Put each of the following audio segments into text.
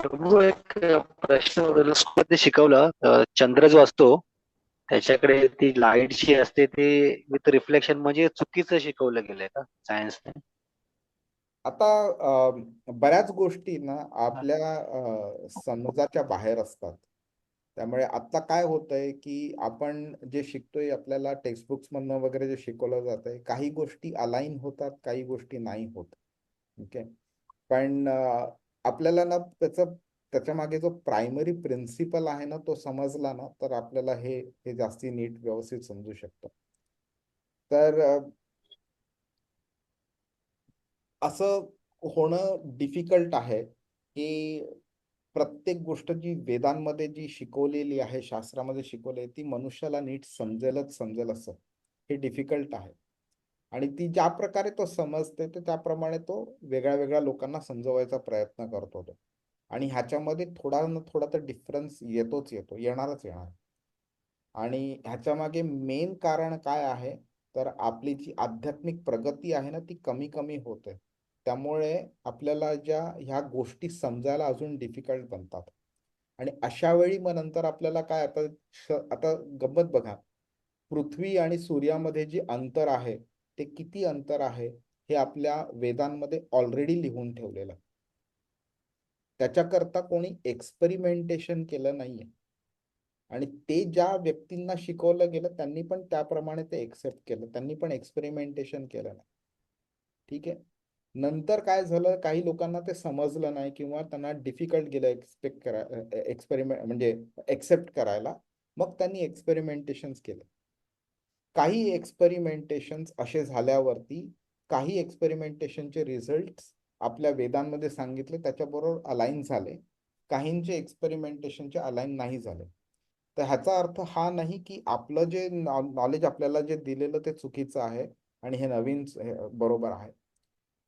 प्रभू एक प्रश्नमध्ये शिकवलं. चंद्र जो असतो त्याच्याकडे ती लाइट जी असते ती विथ रिफ्लेक्शन म्हणजे चुकीचं शिकवलं गेलंय का? सायन्सने आता बऱ्याच गोष्टी ना आपल्या समजाच्या बाहेर असतात. त्यामुळे आता काय होतंय की आपण जे शिकतोय आपल्याला टेक्स्टबुक्स मधनं वगैरे जे शिकवलं जातंय काही गोष्टी अलाईन होतात काही गोष्टी नाही होत. ओके पण आपल्याला ना त्याचा त्याच्यामागे जो प्रायमरी प्रिन्सिपल आहे ना तो समजला ना तर आपल्याला हे हे जास्ती नीट व्यवस्थित समजू शकतं. तर असं होणं डिफिकल्ट आहे की प्रत्येक गोष्ट जी वेदांमध्ये जी शिकवलेली आहे शास्त्रामध्ये शिकवली ती मनुष्याला नीट समजेलच समजेल असं. हे डिफिकल्ट आहे. आणि ती ज्या प्रकारे तो समजते तर त्याप्रमाणे तो वेगळ्या वेगळ्या लोकांना समजवायचा प्रयत्न करतो तो. आणि ह्याच्यामध्ये थोडा ना थोडा तर डिफरन्स येतोच येतो येणारच येणार. आणि ह्याच्या मागे मेन कारण काय आहे तर आपली जी आध्यात्मिक प्रगती आहे ना ती कमी कमी होते. त्यामुळे आपल्याला ज्या ह्या गोष्टी समजायला अजून डिफिकल्ट बनतात. आणि अशा वेळी मग नंतर आपल्याला काय आता आता गंमत बघा. पृथ्वी आणि सूर्यामध्ये जे अंतर आहे ते किती अंतर आहे हे आपल्या वेदांमध्ये ऑलरेडी लिहून ठेवलेलं. त्याच्याकरता कोणी एक्सपेरिमेंटेशन केलं नाहीये. आणि ते ज्या व्यक्तींना शिकवलं गेलं त्यांनी पण त्याप्रमाणे ते एक्सेप्ट केलं. त्यांनी पण एक्सपेरिमेंटेशन केलं नाही. ठीक आहे? नंतर काय झालं? काही लोकांना ते समजलं नाही किंवा त्यांना डिफिकल्ट गेलं एक्सपेक्ट करा एक्सपेरिमेंट म्हणजे एक्सेप्ट करायला. मग त्यांनी एक्सपेरिमेंटेशन केलं. काही एक्सपेरिमेंटेशन असे झाल्यावरती काही एक्सपेरिमेंटेशनचे रिझल्ट आपल्या वेदांमध्ये सांगितले त्याच्याबरोबर अलाईन झाले. काहींचे एक्सपेरिमेंटेशनचे अलाईन नाही झाले. तर ह्याचा अर्थ हा नाही की आपलं जे नॉलेज आपल्याला जे दिलेलं ते चुकीचं आहे आणि हे नवीन बरोबर आहे.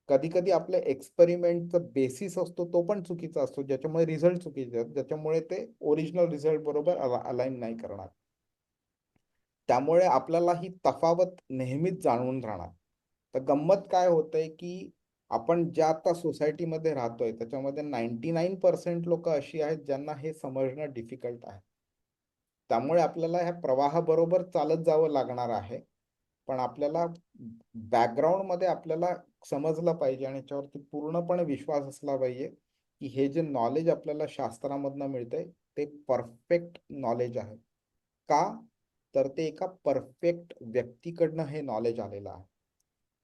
कधी कधी आपल्या एक्सपेरिमेंटचा बेसिस असतो तो पण चुकीचा असतो ज्याच्यामुळे रिझल्ट चुकीचे ज्याच्यामुळे ते ओरिजिनल रिझल्ट बरोबर अलाईन नाही करणार. त्यामुळे आपल्याला ही तफावत नेहमीच जाणवून राहणार. तर गंमत काय होतंय की आपण ज्या आता सोसायटीमध्ये राहतोय त्याच्यामध्ये नाईन्टी नाईन पर्सेंट लोक अशी आहेत ज्यांना हे समजणं डिफिकल्ट आहे. त्यामुळे आपल्याला ह्या प्रवाहाबरोबर चालत जावं लागणार आहे. पण आपल्याला बॅकग्राऊंडमध्ये आपल्याला समजलं पाहिजे आणि याच्यावरती पूर्णपणे विश्वास असला पाहिजे की हे जे नॉलेज आपल्याला शास्त्रामधनं मिळतंय ते परफेक्ट नॉलेज आहे. का? तर ते एका परफेक्ट व्यक्तीकडनं हे नॉलेज आलेलं आहे.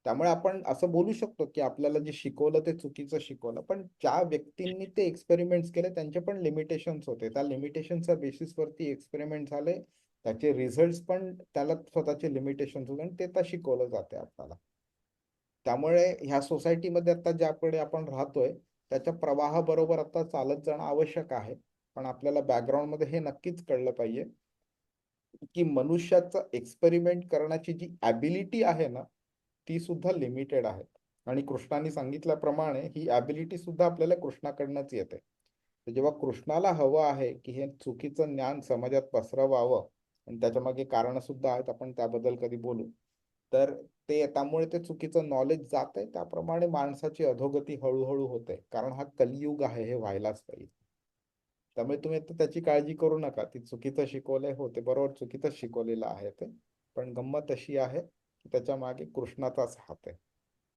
त्यामुळे आपण असं बोलू शकतो की आपल्याला जे शिकवलं ते चुकीचं शिकवलं पण ज्या व्यक्तींनी ते एक्सपेरिमेंट्स केले त्यांचे पण लिमिटेशन्स होते. त्या लिमिटेशनच्या बेसिसवरती एक्सपेरिमेंट झाले त्याचे रिझल्ट पण त्याला स्वतःचे लिमिटेशन होते आणि ते तर शिकवलं जाते आपल्याला. त्यामुळे ह्या सोसायटीमध्ये आता ज्याकडे आपण राहतोय त्याच्या प्रवाहाबरोबर आता चालत जाणं आवश्यक आहे. पण आपल्याला बॅकग्राऊंडमध्ये हे नक्कीच कळलं पाहिजे. की मनुष्याचा एक्सपेरिमेंट करण्याची जी ॲबिलिटी आहे ना ती सुद्धा लिमिटेड आहे. आणि कृष्णाने सांगितल्याप्रमाणे ही ॲबिलिटी सुद्धा आपल्याला कृष्णाकडनंच येते. जेव्हा कृष्णाला हवं आहे की हे चुकीचं ज्ञान समाजात पसरवावं आणि त्याच्यामागे कारण सुद्धा आहेत आपण त्याबद्दल कधी बोलू तर ते त्यामुळे ते चुकीचं नॉलेज जात आहे त्याप्रमाणे माणसाची अधोगती हळूहळू होते. कारण हा कलियुग आहे हे व्हायलाच पाहिजे. त्यामुळे म्हणजे तुम्ही आता त्याची काळजी करू नका. ती चुकीचं शिकवलंय होते बरोबर चुकीचं शिकवलेलं आहे ते. पण गंमत अशी आहे की त्याच्यामागे कृष्णाचाच हात आहे.